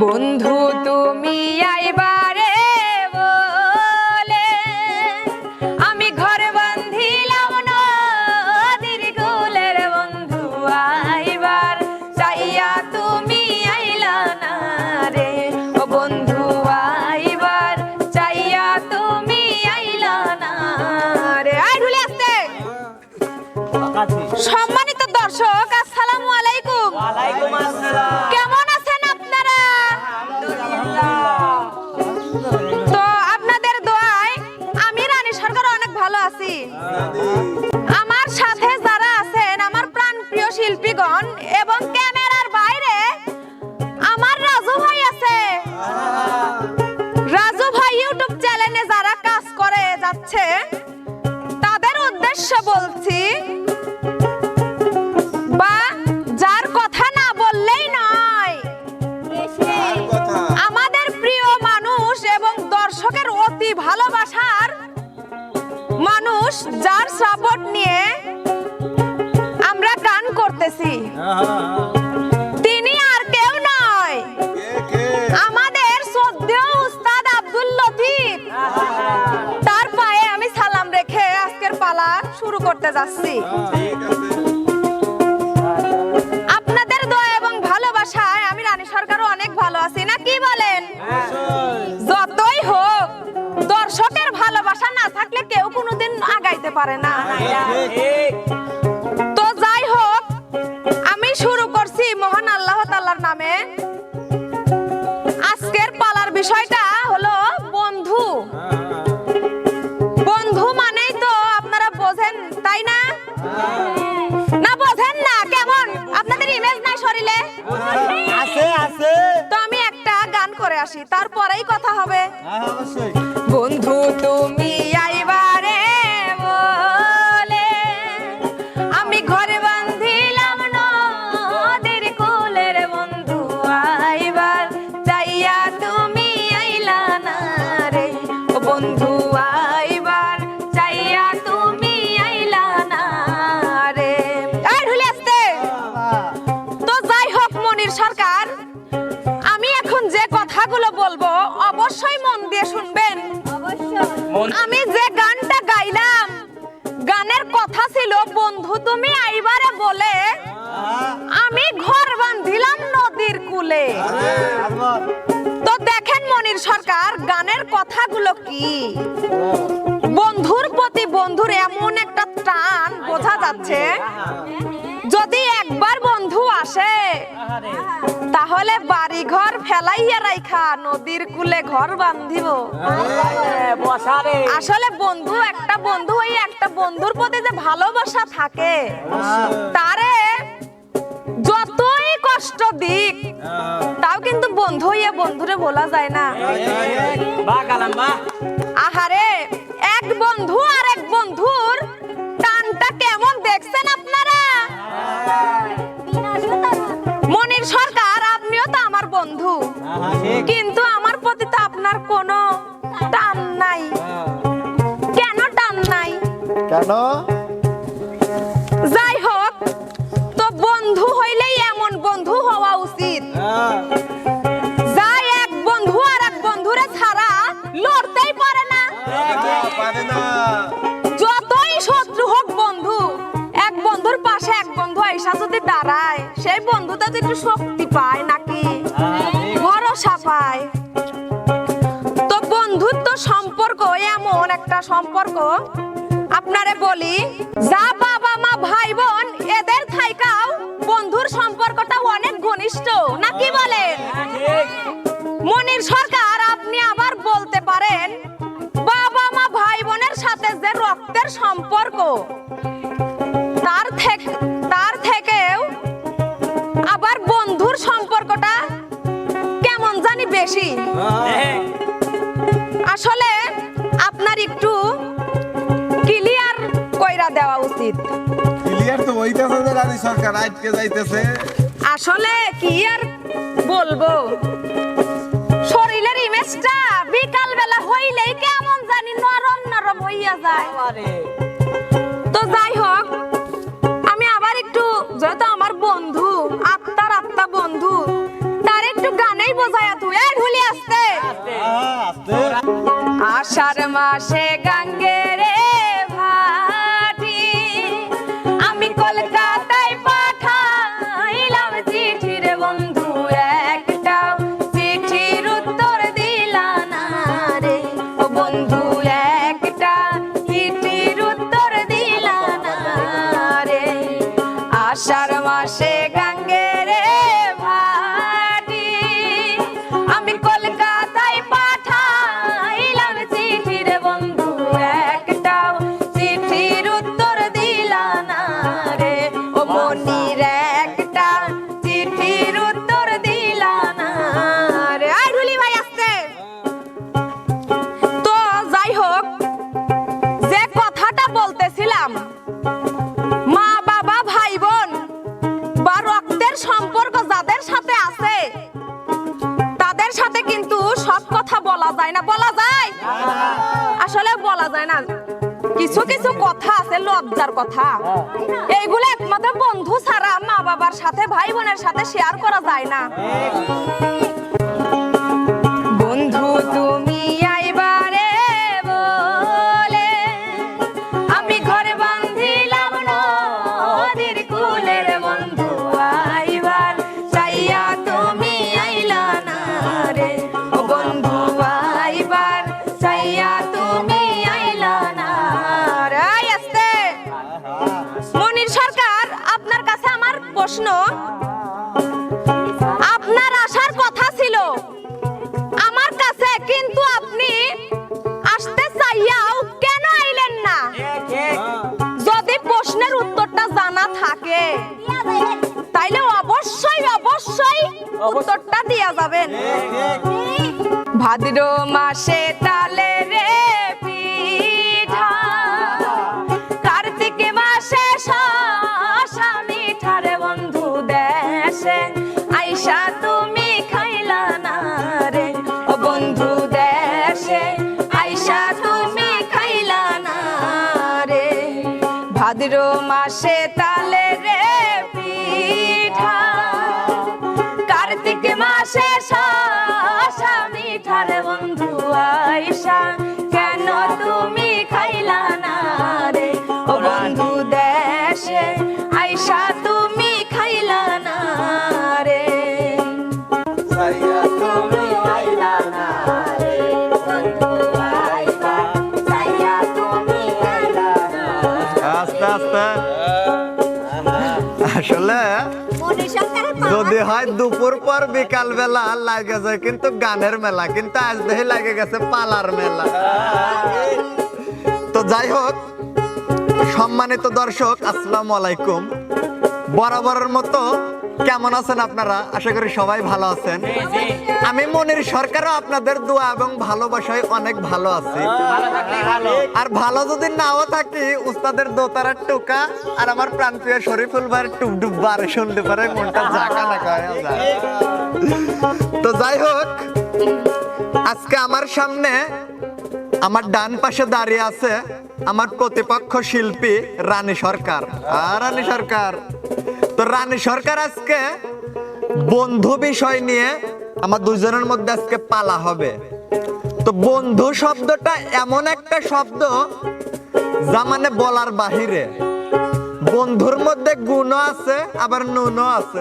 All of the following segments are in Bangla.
বন্ধু তুমি আইবারে যাচ্ছে তাদের উদ্দেশ্যে বলছি বা যার কথা না বললেই নয়। আমাদের প্রিয় মানুষ এবং দর্শকের অতি ভালোবাসার মানুষ যার সাপোর্ট নিয়ে আমরা গান করতেছি। যাচ্ছি। আপনাদের দয়া এবং ভালোবাসায় আমি রানী সরকারও অনেক ভালো আছি, না কি বলেন? যতই হোক, দর্শকের ভালোবাসা না থাকলে কেউ কোনোদিন আগাইতে পারে না। আছে? তো আমি একটা গান করে আসি তারপরেই কথা হবে। হ্যাঁ অবশ্যই। বন্ধু তুমি আইবারে আমি যে গানটা গাইলাম গানের কথা ছিল বন্ধু তুমি আইবারে বলে আমি ঘর বান্ধিলাম নদীর কুলে। তো দেখেন মনির সরকার গানের কথাগুলো কি? প্রতি বন্ধুর এমন একটা টান বোঝা যাচ্ছে? যদি একবার বন্ধু আসে তাহলে বাড়ি ঘর ফেলাইয়া রাইখা নদীর কুলে ঘর বান্ধিব। আসলে বন্ধু একটা বন্ধু ওই একটা বন্ধুর প্রতি যে ভালোবাসা থাকে তারে যতই কষ্ট দিক তাও কিন্তু বন্ধু হইয়া বন্ধুরে বলা যায় না। আহারে এক বন্ধু আর মনির সরকার আপনিও তো আমার বন্ধু। কিন্তু আমার প্রতি তো আপনার কোনো টান নাই। কেন টান নাই? কেন? যাই হোক তো বন্ধু হইলেই এমন বন্ধু হওয়া উচিত। সেই বন্ধুটা তো একটু শক্তি পায় নাকি? ভরসা পায়। তো বন্ধুত্ব সম্পর্ক, এমন একটা সম্পর্ক আপনারে বলি, যা বাবা, মা ভাই বোন এদের থাইকাও বন্ধুর সম্পর্কটা অনেক ঘনিষ্ঠ, নাকি বলেন? মনির সরকার, আপনি আবার বলতে পারেন, বাবা, মা ভাই বোনের সাথে যে রক্তের সম্পর্ক, তার থেকে, তার থেকেও আবার বন্ধুর সম্পর্কটা কেমন জানি বেশি। আসলে আপনার একটু ক্লিয়ার কইরা দেওয়া উচিত। ক্লিয়ার তো হইতেছে যে রানী সরকার আটকে যাইতেছে। আসলে কি আর বলব শরীরের ইমেজটা বিকাল বেলা হইলেই কেমন জানি নরম নরম হইয়া যায়। আষাঢ় মাসে গাঙ্গে আসলে বলা যায় না। কিছু কিছু কথা আছে, লজ্জার কথা। এইগুলো একমাত্র বন্ধু ছাড়া মা বাবার সাথে ভাই বোনের সাথে শেয়ার করা যায় না। বন্ধু, তুমি উত্তরটা দিয়া যাবেন। ভাদ্র মাসে তালে রে কার্তিক মাসে বন্ধু দেশে। আইসা তুমি রে বন্ধু আইসা তুমি খাইলা না রে, ভাদ্র মাসে বন্ধু দুপুর পর বিকাল বেলা লাগে কিন্তু গানের মেলা, কিন্তু আজ দেখে লাগে গেছে পালার মেলা। তো যাই হোক, সম্মানিত দর্শক, আসসালামু আলাইকুম। বরাবরের মতো কেমন আছেন আপনারা? আশা করি সবাই ভালো আছেন। আমি মনির সরকারও আপনাদের দোয়া এবং ভালোবাসায় অনেক ভালো আছি। আর ভালো যদি নাও থাকি উস্তাদের দোতারার টোকা আর আমার প্রান্তীয় শরীফুল ভাইয়ের টুকটুক বারে শুনতে পারে মনটা জাকা লাগা হয়ে তো যাই হোক আজকে আমার সামনে আমার ডান পাশে দাঁড়িয়ে আছে আমার প্রতিপক্ষ শিল্পী রানী সরকার। আর রানী সরকার। তো রানী সরকার আজকে বন্ধু বিষয় নিয়ে আমার দুজনের মধ্যে আজকে পালা হবে। তো বন্ধু শব্দটা এমন একটা শব্দ যা মানে বলার বাহিরে। বন্ধুর মধ্যে গুণও আছে, আবার নুনও আছে।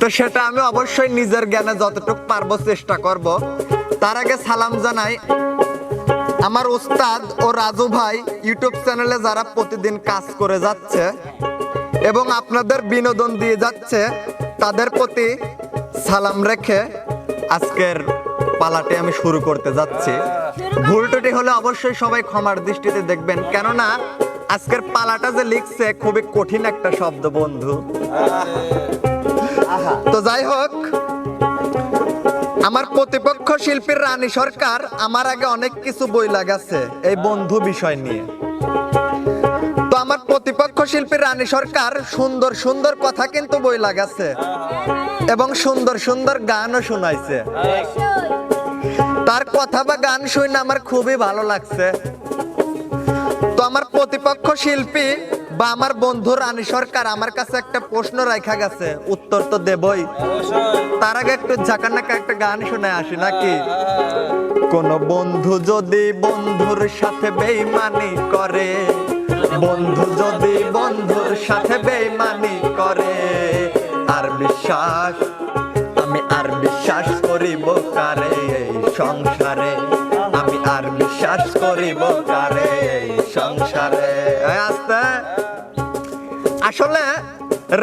তো সেটা আমি অবশ্যই নিজের জ্ঞানে যতটুকু পারব চেষ্টা করব। তার আগে সালাম জানাই আমার ওস্তাদ ও রাজু ভাই ইউটিউব চ্যানেলে যারা প্রতিদিন কাজ করে যাচ্ছে এবং আপনাদের বিনোদন দিয়ে যাচ্ছে, তাদের প্রতি সালাম রেখে আজকের পালাটি আমি শুরু করতে যাচ্ছি। ভুল ত্রুটি হলে অবশ্যই সবাই ক্ষমার দৃষ্টিতে দেখবেন, কেননা আজকের পালাটা যে লিখছে খুবই কঠিন একটা শব্দ, বন্ধু। তো যাই হোক আমার প্রতিপক্ষ শিল্পীর রানী সরকার, আমার আগে অনেক কিছু বই লাগাচ্ছে এই বন্ধু বিষয় নিয়ে। তো আমার প্রতিপক্ষ শিল্পী রানী সরকার সুন্দর সুন্দর কথা কিন্তু বই লাগাচ্ছে এবং সুন্দর সুন্দর গানও শোনাইছে। তার কথা বা গান শুনে আমার খুবই ভালো লাগছে। তো আমার প্রতিপক্ষ শিল্পী বা আমার বন্ধু রানী সরকার আমার কাছে একটা প্রশ্ন রাখা গেছে। উত্তর তো দেবই। তার আগে একটু ঝাঁকানাকা একটা গান শুনে আসি, নাকি? কোন বন্ধু যদি বন্ধুর সাথে বেইমানি করে, বন্ধু যদি বন্ধুর সাথে বেইমানি করে, আর বিশ্বাস, আমি আর বিশ্বাস করিব কারে? এই সংসারে আমি আর বিশ্বাস করিব কারে? এই সংসারে আস্তে। আসলে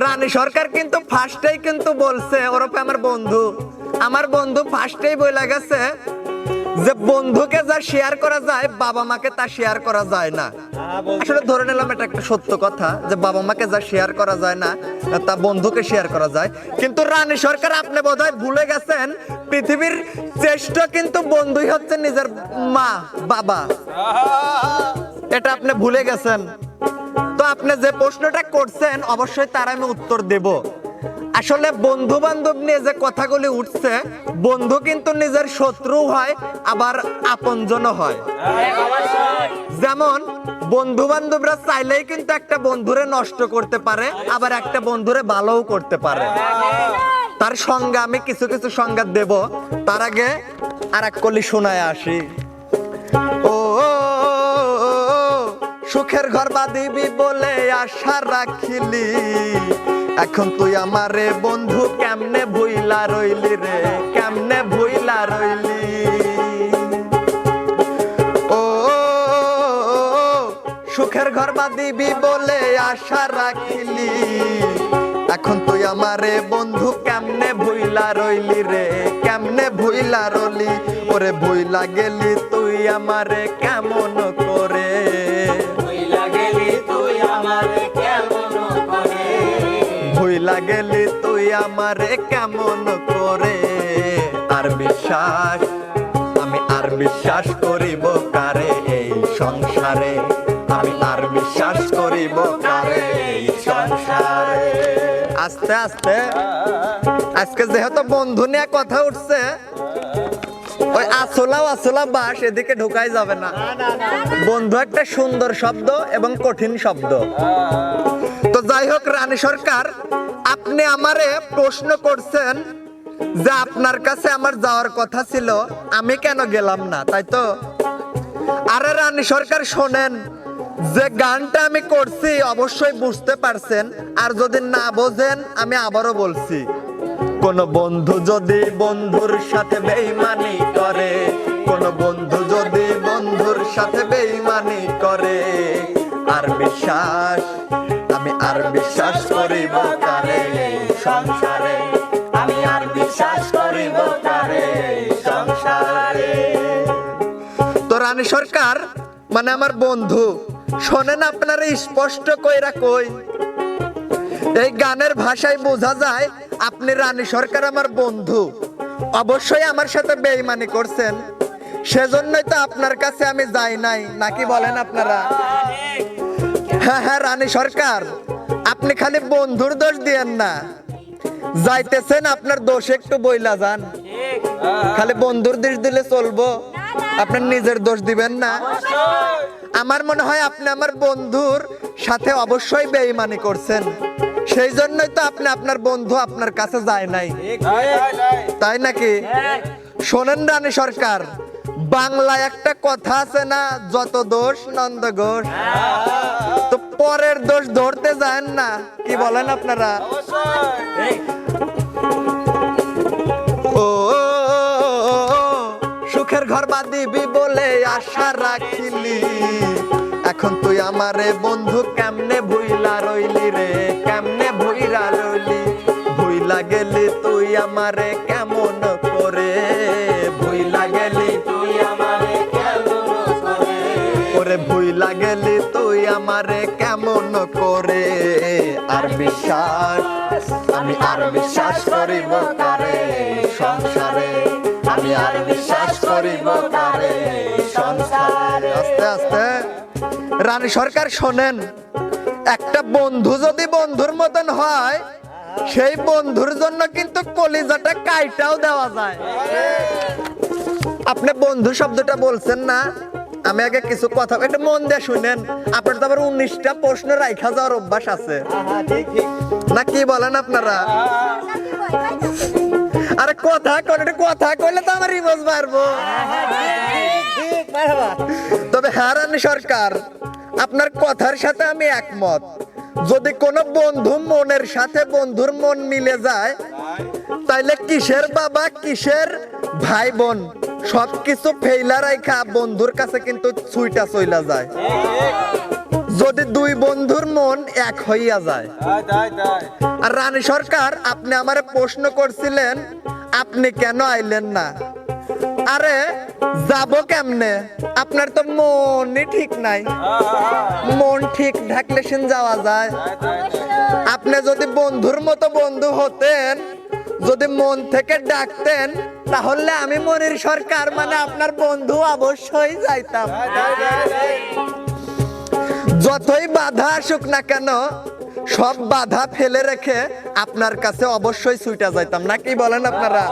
রানী সরকার কিন্তু ফার্স্টেই কিন্তু বলছে ওরফে আমার বন্ধু আমার বন্ধু ফার্স্টেই বলে গেছে যে বন্ধুকে যা শেয়ার করা যায় বাবা মাকে তা শেয়ার করা যায় না। আসলে ধরে নিলাম এটা একটা সত্য কথা যে বাবা মাকে যা শেয়ার করা যায় না তা বন্ধুকে শেয়ার করা যায়। কিন্তু রানী সরকার আপনি বোধহয় ভুলে গেছেন পৃথিবীর শ্রেষ্ঠ কিন্তু বন্ধুই হচ্ছে নিজের মা বাবা। এটা আপনি ভুলে গেছেন। আপনি যে প্রশ্নটা করছেন, অবশ্যই তার আমি উত্তর দেব। আসলে বন্ধু বান্ধব নিয়ে যে কথাগুলি উঠছে, বন্ধু কিন্তু নিজের শত্রু হয়, আবার আপনজনও হয়। যেমন বন্ধু বান্ধবরা চাইলেই কিন্তু একটা বন্ধুরে নষ্ট করতে পারে, আবার একটা বন্ধুরে ভালোও করতে পারে। তার সঙ্গে আমি কিছু কিছু সংজ্ঞা দেব। তার আগে আর এক কলি শোনায় আসি। সুখের ঘর বাঁধিবি বলে আশা রাখিলি। এখন তুই আমারে বন্ধু কেমনে ভুইলা রইলি রে? কেমনে ভুইলা রইলি? ও, সুখের ঘর বাঁধিবি বলে আশা রাখিলি। এখন তুই আমারে বন্ধু কেমনে ভুইলা রইলি রে? কেমনে ভুইলা রইলি? ওরে ভুইলা গেলি তুই আমারে কেমন করে? ভুইলা গেলি তুই আমারে কেমন করে? আর বিশ্বাস, আমি আর বিশ্বাস করিব কারে এই সংসারে? আমি আর বিশ্বাস করিব কারে এই সংসারে? আস্তে আস্তে। আজকে যেহেতু বন্ধু নিয়ে কথা উঠছে ওই আসলাও আসলা বাস এদিকে ঢুকাই যাবে না। বন্ধু একটা সুন্দর শব্দ এবং কঠিন শব্দ। তো যাই হোক, রানী সরকার, আপনি আমারে প্রশ্ন করছেন যে আপনার কাছে আমার যাওয়ার কথা ছিল, আমি কেন গেলাম না, তাই তো? আরে রানী সরকার, শোনেন, যে গানটা আমি করছি অবশ্যই বুঝতে পারছেন, আর যদি না বোঝেন, আমি আবারও বলছি। কোন বন্ধু যদি বন্ধুর সাথে বেইমানি করে, কোন বন্ধু যদি বন্ধুর সাথে বেইমানি করে, আর বিশ্বাস, আমি আর বিশ্বাস করিব কারে এই সংসারে? আমি আর বিশ্বাস করিব কারে এই সংসারে? তো রানী সরকার মানে আমার বন্ধু, শোনেন আপনারা স্পষ্ট কইরা কই। এই গানের ভাষায় বোঝা যায় আপনি রানী সরকার আমার বন্ধু। অবশ্যই আমার সাথে বেইমানি করছেন। সেজন্যই তো আপনার কাছে আমি যাই নাই, নাকি বলেন আপনারা? হ্যাঁ হ্যাঁ রানী সরকার, আপনি খালি বন্ধুর দোষ দিয়েন না। যাইতেছেন, আপনার দোষ একটু বইলা যান। খালি বন্ধুর দোষ দিলে চলবো। আপনার নিজের দোষ দিবেন না। আমার মনে হয় আপনি আমার বন্ধুর সাথে অবশ্যই বেইমানি করছেন। সেই জন্যই তো আপনি আপনার বন্ধু আপনার কাছে যায় নাই। তাই নাকি? শোনেন রানী সরকার, বাংলায় একটা কথা আছে না, যত দোষ নন্দ ঘোষ। তো পরের দোষ ধরতে যান না, কি বলেন আপনারা? ও, সুখের ঘর বাঁধিবি বলে আশা রাখিলি এখন তুই আমারে বন্ধু, কেমনে ভুইলা রইলি রে? কেমনে ভুইলা রইলি? ভুইলা গেলি তুই আমারে কেমন করে? ভুইলা গেলি তুই আমারে কেমন করে? ওরে ভুইলা গেলি তুই আমারে কেমন করে? আর বিশ্বাস, আমি আর বিশ্বাস করিব কারে? এই সংসারে আমি আর বিশ্বাস করিব কারে? এই সংসারে আস্তে আস্তে। রানী সরকার শোনেন একটা বন্ধু যদি বন্ধুর মতন হয় সেই বন্ধুর জন্য কিন্তু কলিজাটা কাইটাও দেওয়া যায়। আপনি বন্ধু শব্দটা বলছেন না আমি আগে কিছু কথা একটু মন দিয়ে শুনেন আপনার তো আবার উনিশটা প্রশ্ন রাইখা যাওয়ার অভ্যাস আছে। না কি বলেন আপনারা? আরে কথা কন কথা কইলে তো আমার রিমোজ মারবো তবে হ্যাঁ রানী সরকার, আপনার কথার সাথে আমি একমত। যদি কোনো বন্ধু মনের সাথে বন্ধুর মন মিলে যায়, তাইলে কিসের বাবা, কিসের ভাই বোন সবকিছু ফেইলা রাইখা বন্ধুর কাছে কিন্তু ছুইটা চইলা যায়। যদি দুই বন্ধুর মন এক হইয়া যায়। আর রানী সরকার, আপনি আমার প্রশ্ন করছিলেন, আপনি কেন আইলেন না? আরে, যাব কেমনে? আপনার তো মনই ঠিক নাই। মন ঠিক থাকলে সিন যাওয়া যায়। আপনি যদি বন্ধুর মতো বন্ধু হতেন, যদি মন থেকে ডাকতেন, তাহলে আমি মনির সরকার মানে আপনার বন্ধু অবশ্যই যাইতাম। যতই বাধা আসুক না কেন সব বাধা ফেলে রেখে আপনার কাছে অবশ্যই ছুইটা যাইতাম। না কি বলেন আপনারা?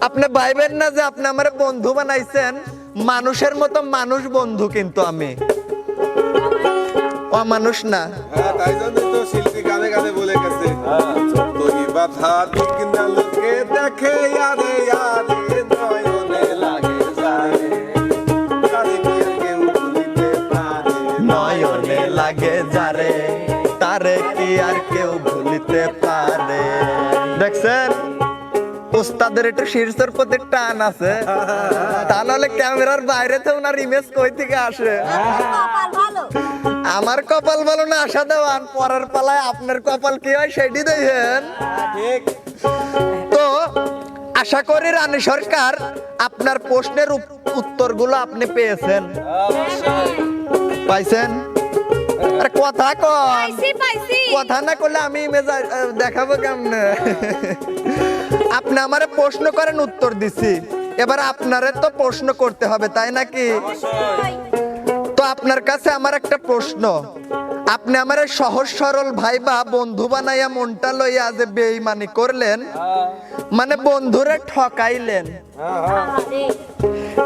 আপনি ভাইবেন না যে আপনি আমার বন্ধু বানাইছেন? মানুষের মতো মানুষ বন্ধু কিন্তু আমি। অমানুষ না। হ্যাঁ, তাই জন্যই তো শিল্পী গানে গানে বলে গেছে। বাধা ঠিক না লোকে দেখে আরে আরে উস্তাদের একটু শীর্ষের প্রতি টান আছে। তা নাহলে ক্যামেরার বাইরে তো ওনার ইমেজ কই থেকে আসে? আমার কপাল ভালো না আশা দেওয়ান। পরের পালায় আপনার কপাল কি হয় সেটি দেখেন। তো আশা করি রানী সরকার আপনার প্রশ্নের উত্তরগুলো আপনি পেয়েছেন। পাইছেন? আরে কথা কম। পাইছি পাইছি। কথা না করলে আমি আ, দেখাবো কেমনে? আপনি আমারে প্রশ্ন করেন উত্তর দিছি। এবার আপনারে তো প্রশ্ন করতে হবে তাই নাকি? তো আপনার কাছে আমার একটা প্রশ্ন। আপনি আমার সহজ সরল ভাই বা বন্ধু বানাইয়া মনটা লইয়া যে বেইমানি করলেন মানে বন্ধুরে ঠকাইলেন।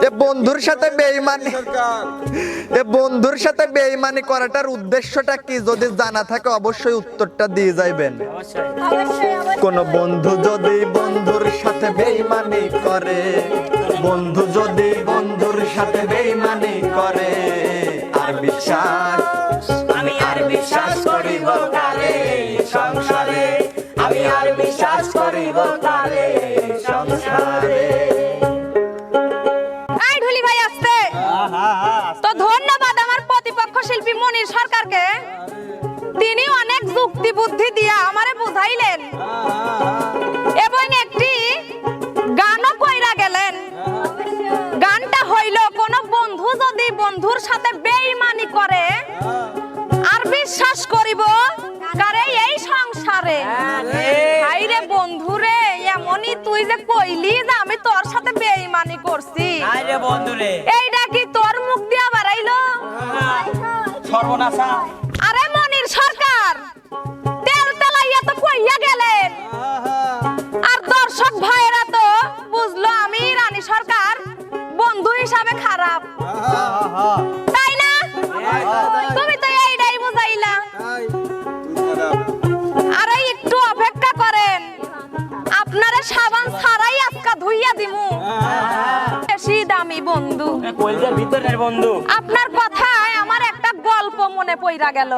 এ বন্ধুর সাথে বেইমানি এ বন্ধুর সাথে বেইমানি করাটার উদ্দেশ্যটা কি? যদি জানা থাকে অবশ্যই উত্তরটা দিয়ে যাইবেন। কোন বন্ধু যদি বন্ধুর সাথে বেইমানি করে বন্ধু যদি বন্ধুর সাথে বেইমানি করে আর বিশ্বাস আমি আর বিশ্বাস করিব কারে? সংসারে আমি আর বিশ্বাস করিব কারে? সংসারে। তো ধন্যবাদ আমার প্রতিপক্ষ শিল্পী মনির সরকারকে। তিনি অনেক যুক্তি বুদ্ধি দিয়া আমারে বুঝাইলেন। এবং একটি গানও কইরা গেলেন। বন্ধু যদি বন্ধুর সাথে বেইমানি করে আর বিশ্বাস করিব কারে এই সংসারে? হাইরে বন্ধুরে এমনই তুই যে কইলি যে আমি তোর সাথে বেইমানি করছি। আরে বন্ধুরে। এইটা কি তোর মুখ দিয়া বাড়াইলো? সর্বনাশা। আরে মনির সরকার তেল তেলাইয়া তো কইয়া গেলেন। আর দর্শক ভাইয়েরা তো বুঝলো আমি রানী সরকার। বন্ধু হিসাবে খারাপ। তাই না? তুমি তো এইটাই বুঝাইলা। আরে একটু অপেক্ষা করেন। আপনারা সাবান ছাড়াই আজকা ধুইয়া দিমু। বেশি দামি বন্ধু। কলজার ভিতরের বন্ধু। আপনার কথায় আমার একটা গল্প মনে পইরা গেল।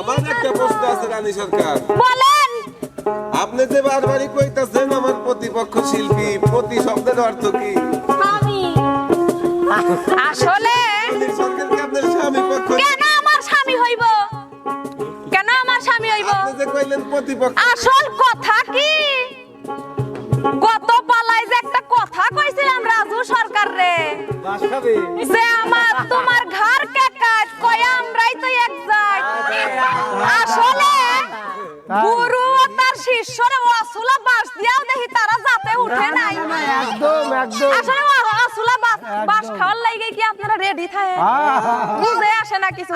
আমার একটা প্রশ্ন আছে রানী সরকার। বলেন। আপনি যে বারবারই কইতাছেন আমার প্রতিপক্ষ শিল্পী প্রতি শব্দের অর্থ কি? আসলে কেন আমার স্বামী হইব? কেন আমার স্বামী হইব? আপনি যে কইলেন প্রতিপক্ষ। আসল কথা কি? গত পালায় যে একটা কথা কইছিলাম রাজু সরকার রে। যে আমার তোমার ঘর কে কাজ কয় আমরাই তো এক যাই আসলে গুরু তার শিষ্যরে ওয়াসুলা বাস দিয়াও দেখি তারা যাতে উঠে নাই। আসলে ওয়াসুলা বাস বাস খাওয়ার লাগে কি আপনারা রেডি থাকে? বুঝে আসে না কিছু।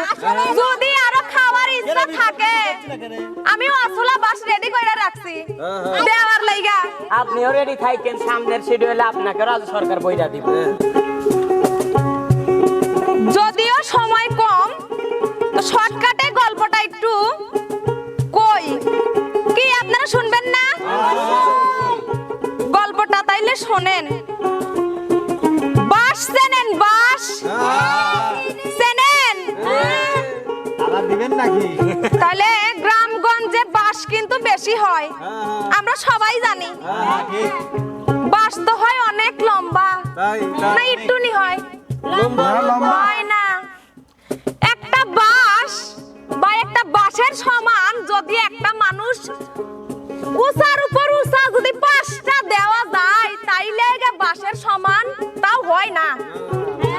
যদি আরও খাওয়ার ইচ্ছা থাকে আমি ওয়াসুলা বাস রেডি করে রাখছি। দেওয়ার লাইগা আপনিও রেডি থাকেন সামনের শিডিউলে আপনাকে রাজু সরকার বইটা দিব। যদিও সময় কম শর্টকাটে গল্পটা একটু শুনবেন না? গল্পটা তাইলে শোনেন। বাস চেনেন বাস চেনেন? তাহলে গ্রামগঞ্জে বাস কিন্তু বেশি হয়। আমরা সবাই জানি। বাস তো হয় অনেক লম্বা। না একটুনি হয়। হয় না। একটা বাস বা একটা বাসের সমান যদি একটা মানুষ উষার উপর উষা যদি পাঁচটা দেওয়া যায় তাইলে বাসের সমান তাও হয় না।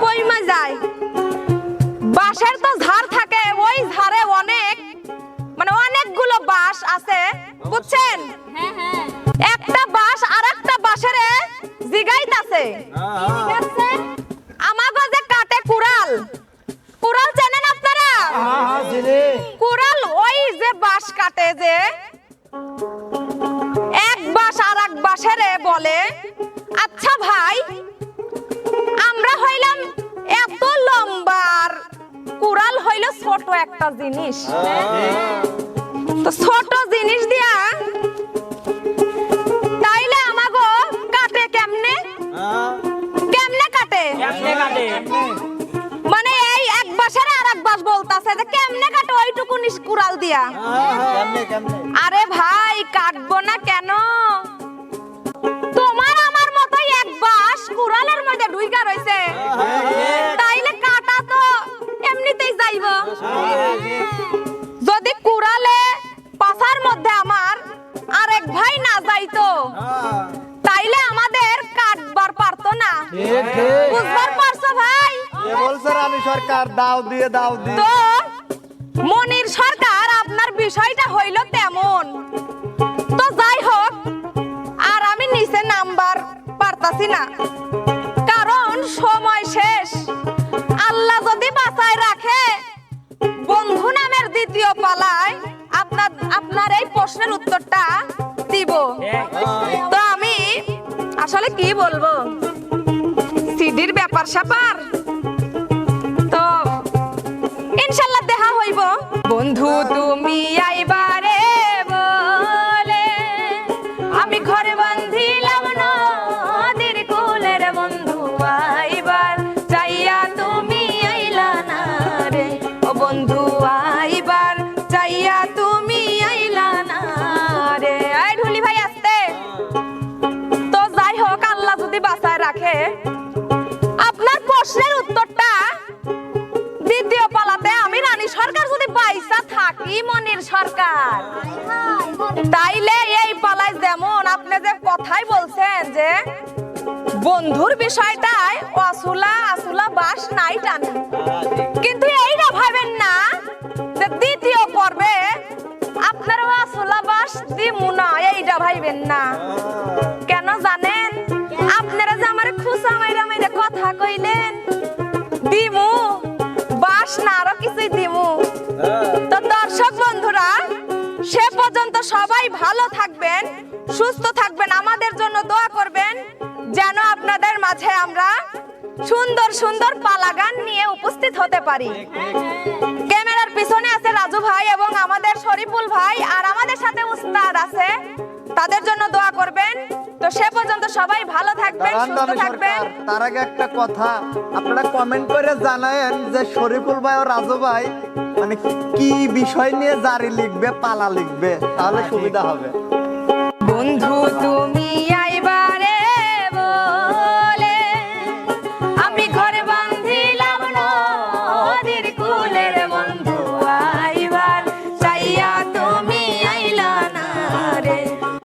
কইমা যায়? বাঁশের তো ঝাড় থাকে ওই ঝাড়ে অনেক মানে অনেকগুলো বাঁশ আছে বুঝছেন? একটা বাঁশ আর একটা বাঁশের জিগাইতাছে। আমাগো যে কাটে কুড়াল কুড়াল জানেন আপনারা? কুড়াল ওই যে বাঁশ কাটে যে বাঁশ আর এক বাঁশের বলে আচ্ছা ভাই আমরা হইলাম এত লম্বার। কুড়াল হইল ছোট একটা জিনিস। তো ছোট জিনিস দিয়া না। কারণ সময় শেষ। আল্লাহ যদি বাঁচায় রাখে, বন্ধু নামের দ্বিতীয় পালায় আপনার আপনার এই প্রশ্নের উত্তরটা দিব। তো আমি আসলে কি বলব? সিডির ব্যাপার স্যাপার। তো ইনশাল্লাহ দেখা হইব। বন্ধু, তুমি আইবারে বন্ধুর বিষয়টায় অসুলা আসুলা বাস নাই টানে। কিন্তু এইটা ভাবেন না যে দ্বিতীয় পর্বে আপনার আসুলা বাস দিমু না, এইটা ভাইবেন না। কেন জানেন? আপনারা যে আমার খুশা মাইরা মাইরা কথা কইলেন, দিমু, বাস না, আরও কিছুই দিমু। তো দর্শক বন্ধুরা, সে পর্যন্ত সবাই ভালো থাকবেন, সুস্থ থাকবেন। আমাদের মাঝে আমরা সুন্দর সুন্দর পালাগান নিয়ে উপস্থিত হতে পারি। ক্যামেরার পিছনে আছে রাজু ভাই এবং আমাদের শরীফুল ভাই আর আমাদের সাথে উস্তাদ আছে। তাদের জন্য দোয়া করবেন। তো সে পর্যন্ত সবাই ভালো থাকবেন সুস্থ থাকবেন। তার আগে একটা কথা। আপনারা কমেন্ট করে জানায়েন যে শরীফুল ভাই ও রাজু ভাই মানে কি বিষয় নিয়ে জারি লিখবে পালা লিখবে? তাহলে সুবিধা হবে। বন্ধু তুমি